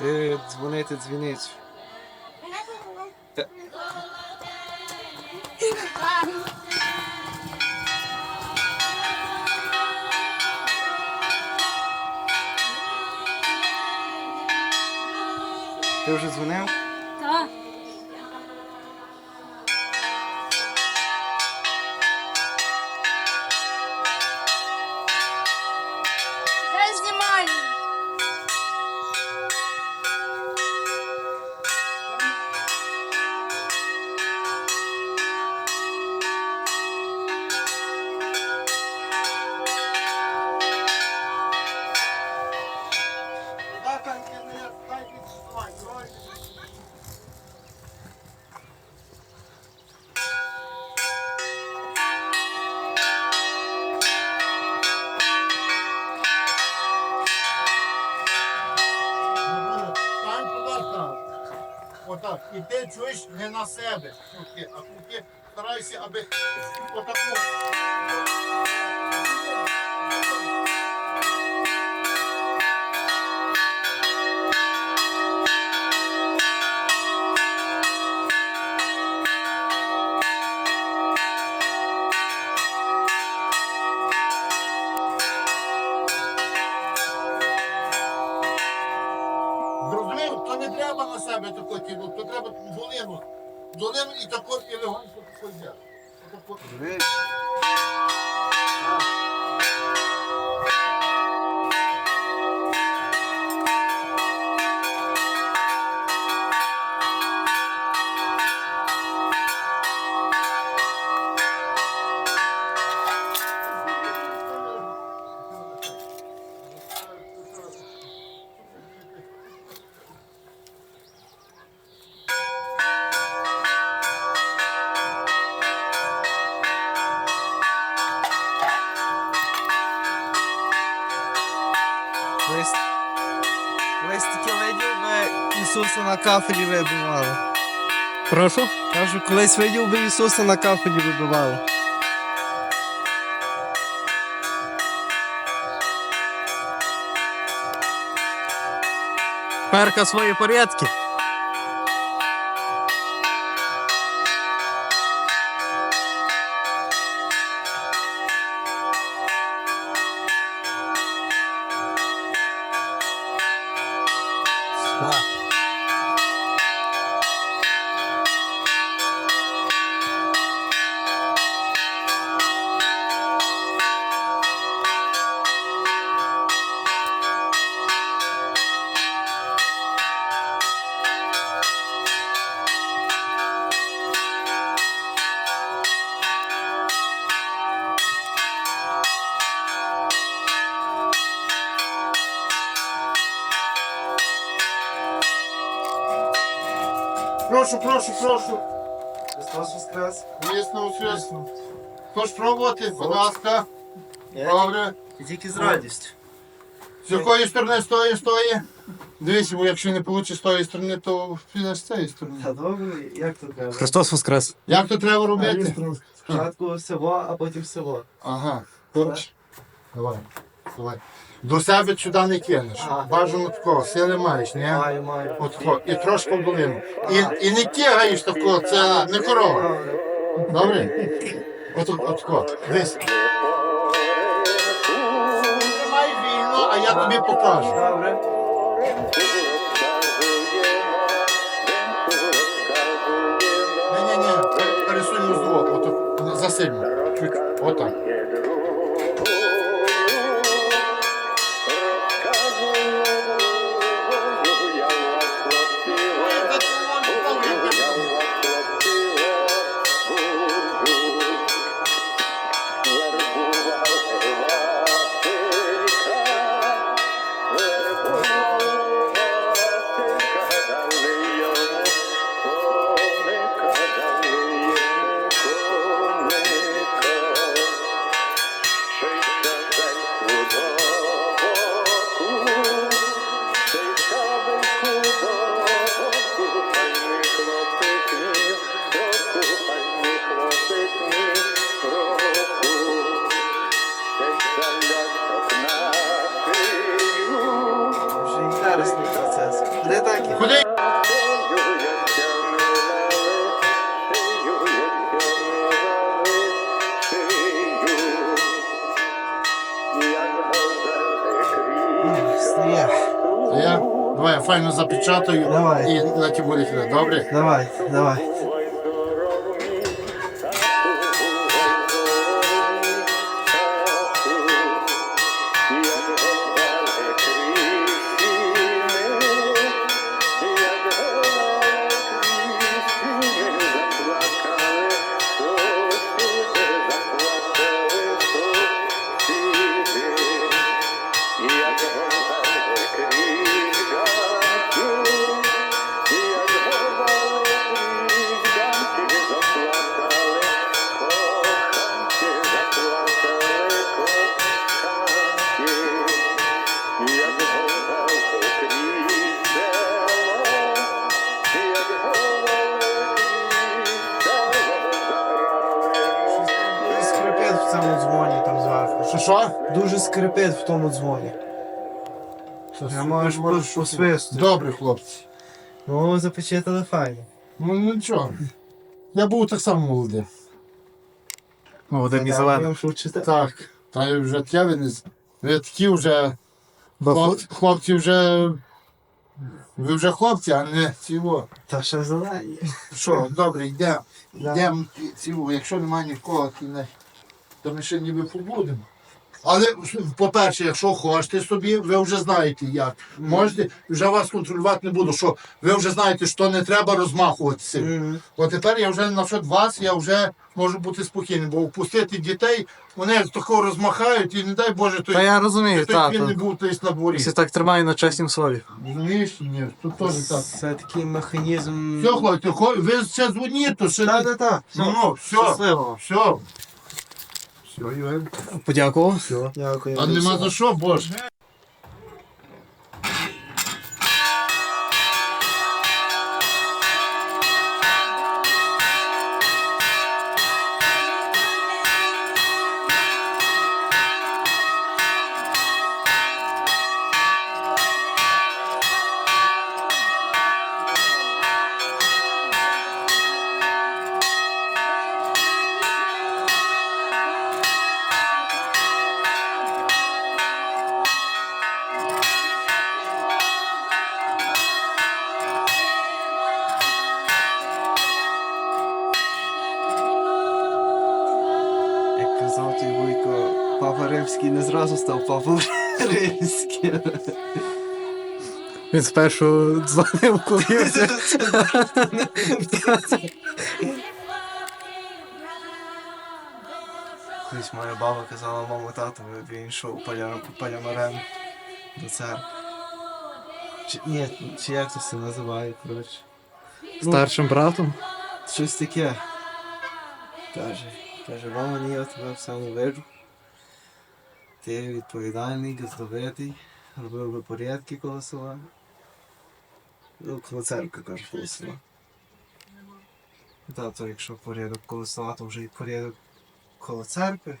Ти дзвонити дзвіницю. Ти вже дзвонив? Так. І ти чуєш не на себе. Круки, а круки старайся, аби отаку. Зрозумів, то не треба на себе тако тягнути, то треба долину. Долину і тако і легонько тако взяти. Отако. Ісуса на кафелі вибивали. Прошу. Кажу, колись видів би Ісуса на кафелі вибивали. Перка свої порядки. Прошу, прошу, прошу. Христос Воскрес. Звісно, звісно. Хочеш пробувати? Будь ласка. Добре. Тільки з радістю. З якої сторони, з тої, з тої. Дивись, бо якщо не вийде з тої сторони, то підеш з цієї сторони. Та добре, як то треба? Христос Воскрес. Як то треба робити? Спочатку село, а потім село. Ага. Коротше. Давай. Давай. До себе сюди не кинеш. Бажано такого, сили маєш, ні? Маю, маю. От. І трошки в долину. І, і не тягаєш такого, це не корова. Добре? От, от, от тако. Десь. Тримай вільно, а я тобі покажу. Добре. Ні-ні-ні, пересунь з двох, засильно. Чуть, отак. Де так. Куди? Я, давай я файно запечатаю Давай. і на ті буде. Добре? Давай, давай. Скрипить в цьому дзвоні там зверху. Що що? Дуже скрипить в тому дзвоні. Я можеш по- по. Добре, хлопці. Ну, запечатали файно. Ну нічого. Я був так само молодий. Молодим і зеленим. Так. Та й вже таке ви не Ви такі вже. Хлоп, хлопці вже. Ви вже хлопці, а не цього. Та ще зелені. Що, добре, йдемо. Йдемо цього. Якщо немає нікого, то, не, то ми ще ніби побудемо. Але, по-перше, якщо хочете собі, ви вже знаєте як. Можете, вже вас контролювати не буду, що ви вже знаєте, що не треба розмахуватися. Мгм. От тепер я вже навшед вас, я вже можу бути спокійним, бо впустити дітей, вони як такого розмахають і не дай Боже, той, Та я розумію, той так. він не був десь на дворі. Всі так тримаю на чеснім слові. Розумієш? Ні, тут теж так. Це такий механізм. Все, хлопці, ви ще дзвоніть, то ще Так, так, так. Ну, ну, все, Щасливо. все. Все, Євген. Подякував. Все. Дякую. А нема за що, боже. Казав той Вуйко, папа римський не зразу став папа римським. Він спершу дзвонив, курився. Колись моя баба казала маму тату, він йшов палям- палямарем до церкви. Чи, ні, чи як це все називає, коротше. Старшим братом. Щось таке. Каже, ні, я тебе в самому виду. Ти відповідальний, газдовитий, робив би порядки коло села. Ну, коло церкви, каже, коло села. Та, то якщо порядок коло села, то вже і порядок коло церкви.